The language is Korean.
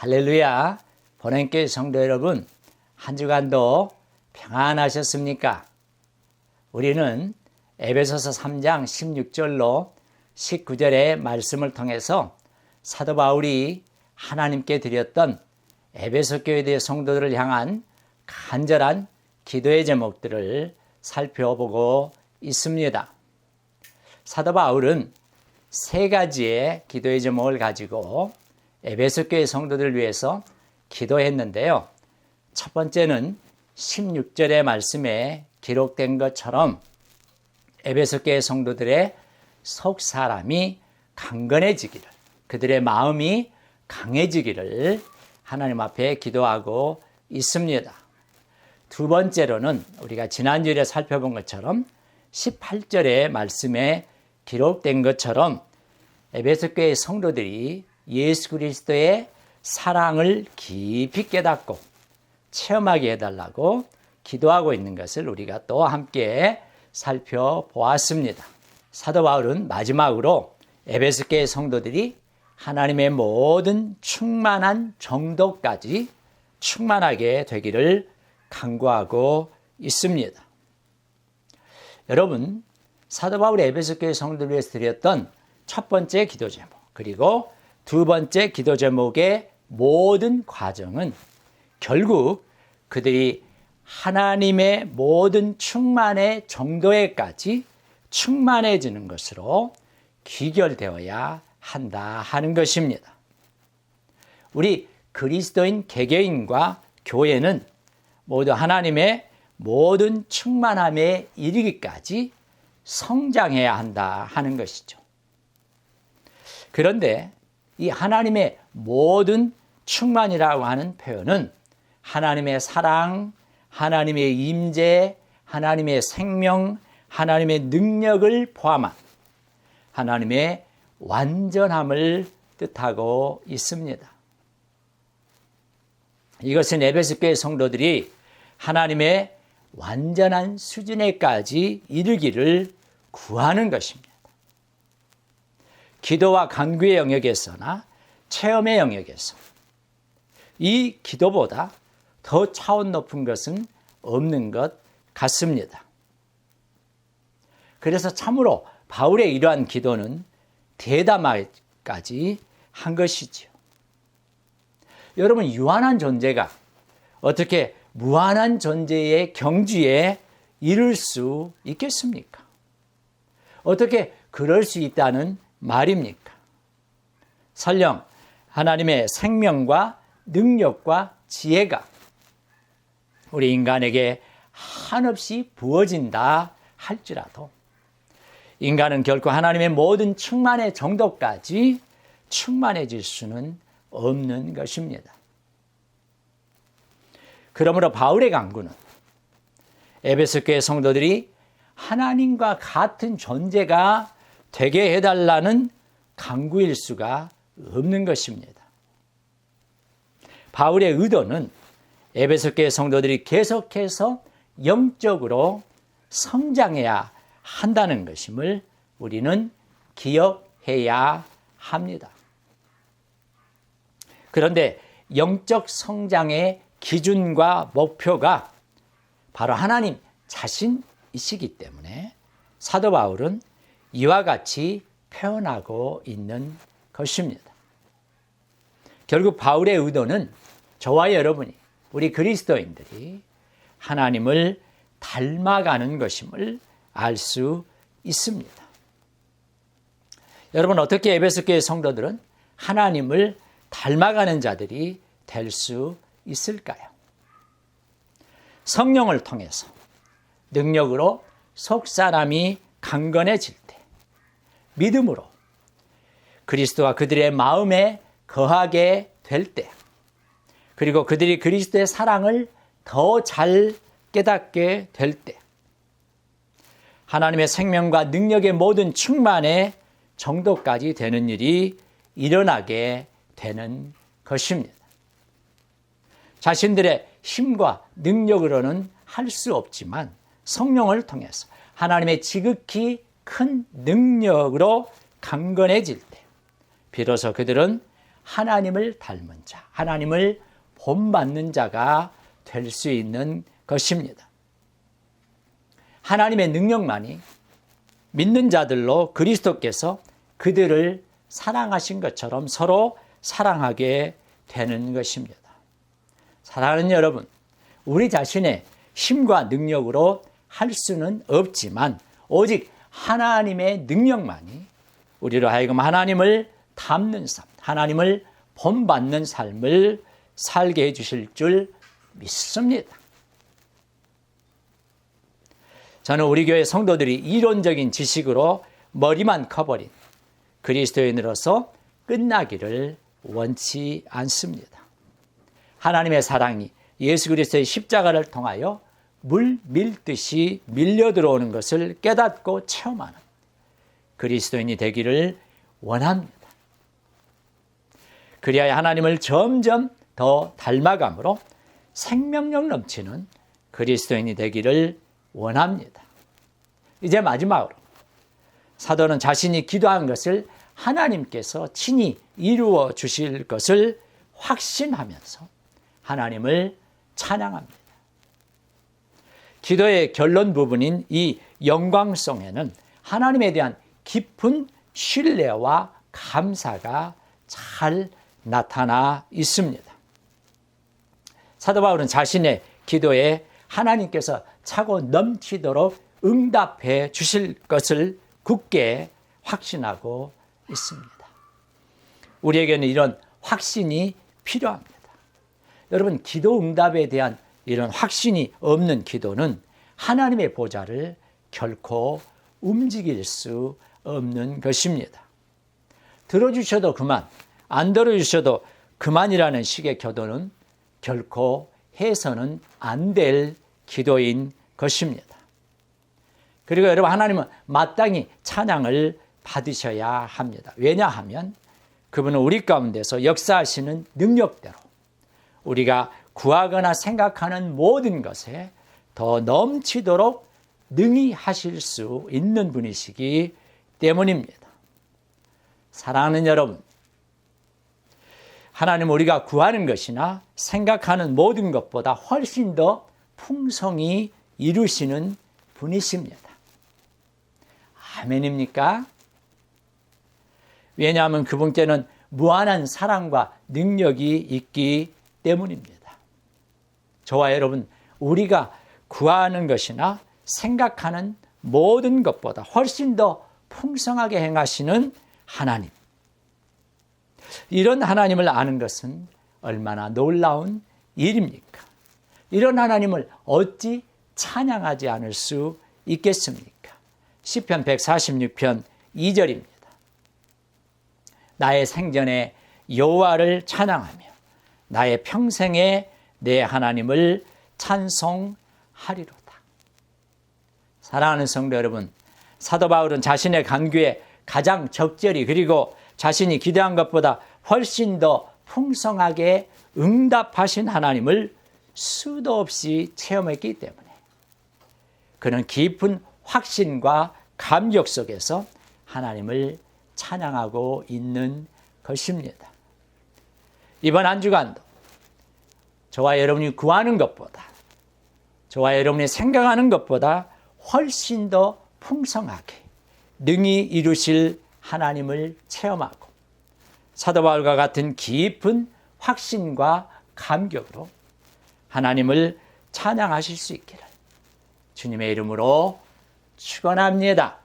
할렐루야. 본행교회 성도 여러분, 한 주간도 평안하셨습니까? 우리는 에베소서 3장 16절로 19절의 말씀을 통해서 사도 바울이 하나님께 드렸던 에베소 교회의 성도들을 향한 간절한 기도의 제목들을 살펴보고 있습니다. 사도 바울은 세 가지의 기도의 제목을 가지고 에베소 교회 성도들을 위해서 기도했는데요. 첫 번째는 16절의 말씀에 기록된 것처럼 에베소 교회 성도들의 속 사람이 강건해지기를 그들의 마음이 강해지기를 하나님 앞에 기도하고 있습니다. 두 번째로는 우리가 지난주에 살펴본 것처럼 18절의 말씀에 기록된 것처럼 에베소 교회 성도들이 예수 그리스도의 사랑을 깊이 깨닫고 체험하게 해달라고 기도하고 있는 것을 우리가 또 함께 살펴보았습니다. 사도 바울은 마지막으로 교회 성도들이 하나님의 모든 충만한 정도까지 충만하게 되기를 간구하고 있습니다. 여러분, 사도 바울의 에베소 교회 성도를 위해서 드렸던 첫 번째 기도 제목, 그리고 두 번째 기도 제목의 모든 과정은 결국 그들이 하나님의 모든 충만의 정도에까지 충만해지는 것으로 귀결되어야 한다 하는 것입니다. 우리 그리스도인 개개인과 교회는 모두 하나님의 모든 충만함에 이르기까지 성장해야 한다 하는 것이죠. 그런데 이 하나님의 모든 충만이라고 하는 표현은 하나님의 사랑, 하나님의 임재, 하나님의 생명, 하나님의 능력을 포함한 하나님의 완전함을 뜻하고 있습니다. 이것은 에베소 교회 성도들이 하나님의 완전한 수준에까지 이르기를 구하는 것입니다. 기도와 간구의 영역에서나 체험의 영역에서 이 기도보다 더 차원 높은 것은 없는 것 같습니다. 그래서 참으로 바울의 이러한 기도는 대담하기까지 한 것이지요. 여러분, 유한한 존재가 어떻게 무한한 존재의 경지에 이를 수 있겠습니까? 어떻게 그럴 수 있다는 말입니까? 설령 하나님의 생명과 능력과 지혜가 우리 인간에게 한없이 부어진다 할지라도 인간은 결코 하나님의 모든 충만의 정도까지 충만해질 수는 없는 것입니다. 그러므로 바울의 강구는 에베소 교회 성도들이 하나님과 같은 존재가 되게 해달라는 강구일 수가 없는 것입니다. 바울의 의도는 에베소 교회 성도들이 계속해서 영적으로 성장해야 한다는 것임을 우리는 기억해야 합니다. 그런데 영적 성장의 기준과 목표가 바로 하나님 자신이시기 때문에 사도 바울은 이와 같이 표현하고 있는 것입니다. 결국 바울의 의도는 저와 여러분이 우리 그리스도인들이 하나님을 닮아가는 것임을 알 수 있습니다. 여러분 어떻게 에베소 교회 성도들은 하나님을 닮아가는 자들이 될 수 있을까요? 성령을 통해서 능력으로 속 사람이 강건해질 때, 믿음으로 그리스도와 그들의 마음에 거하게 될 때, 그리고 그들이 그리스도의 사랑을 더 잘 깨닫게 될 때, 하나님의 생명과 능력의 모든 충만의 정도까지 되는 일이 일어나게 되는 것입니다. 자신들의 힘과 능력으로는 할 수 없지만 성령을 통해서 하나님의 지극히 큰 능력으로 강건해질 때 비로소 그들은 하나님을 닮은 자, 하나님을 본받는 자가 될 수 있는 것입니다. 하나님의 능력만이 믿는 자들로 그리스도께서 그들을 사랑하신 것처럼 서로 사랑하게 되는 것입니다. 사랑하는 여러분, 우리 자신의 힘과 능력으로 할 수는 없지만 오직 하나님의 능력만이 우리로 하여금 하나님을 닮는 삶, 하나님을 본받는 삶을 살게 해 주실 줄 믿습니다. 저는 우리 교회 성도들이 이론적인 지식으로 머리만 커버린 그리스도인으로서 끝나기를 원치 않습니다. 하나님의 사랑이 예수 그리스도의 십자가를 통하여 물 밀듯이 밀려 들어오는 것을 깨닫고 체험하는 그리스도인이 되기를 원합니다. 그리하여 하나님을 점점 더 닮아감으로 생명력 넘치는 그리스도인이 되기를 원합니다. 이제 마지막으로 사도는 자신이 기도한 것을 하나님께서 친히 이루어 주실 것을 확신하면서 하나님을 찬양합니다. 기도의 결론 부분인 이 영광송에는 하나님에 대한 깊은 신뢰와 감사가 잘 나타나 있습니다. 사도 바울은 자신의 기도에 하나님께서 차고 넘치도록 응답해 주실 것을 굳게 확신하고 있습니다. 우리에게는 이런 확신이 필요합니다. 여러분, 기도 응답에 대한 이런 확신이 없는 기도는 하나님의 보좌를 결코 움직일 수 없는 것입니다. 들어주셔도 그만, 안 들어주셔도 그만이라는 식의 기도는 결코 해서는 안 될 기도인 것입니다. 그리고 여러분, 하나님은 마땅히 찬양을 받으셔야 합니다. 왜냐하면 그분은 우리 가운데서 역사하시는 능력대로 우리가 구하거나 생각하는 모든 것에 더 넘치도록 능히 하실 수 있는 분이시기 때문입니다. 사랑하는 여러분, 하나님 우리가 구하는 것이나 생각하는 모든 것보다 훨씬 더 풍성히 이루시는 분이십니다. 아멘입니까? 왜냐하면 그분께는 무한한 사랑과 능력이 있기 때문입니다. 저와 여러분, 우리가 구하는 것이나 생각하는 모든 것보다 훨씬 더 풍성하게 행하시는 하나님. 이런 하나님을 아는 것은 얼마나 놀라운 일입니까? 이런 하나님을 어찌 찬양하지 않을 수 있겠습니까? 시편 146편 2절입니다. 나의 생전에 여호와를 찬양하며 나의 평생에 내 하나님을 찬송하리로다. 사랑하는 성도 여러분, 사도 바울은 자신의 간구에 가장 적절히 그리고 자신이 기대한 것보다 훨씬 더 풍성하게 응답하신 하나님을 수도 없이 체험했기 때문에 그는 깊은 확신과 감격 속에서 하나님을 찬양하고 있는 것입니다. 이번 한 주간도 저와 여러분이 구하는 것보다 저와 여러분이 생각하는 것보다 훨씬 더 풍성하게 능히 이루실 하나님을 체험하고 사도 바울과 같은 깊은 확신과 감격으로 하나님을 찬양하실 수 있기를 주님의 이름으로 축원합니다.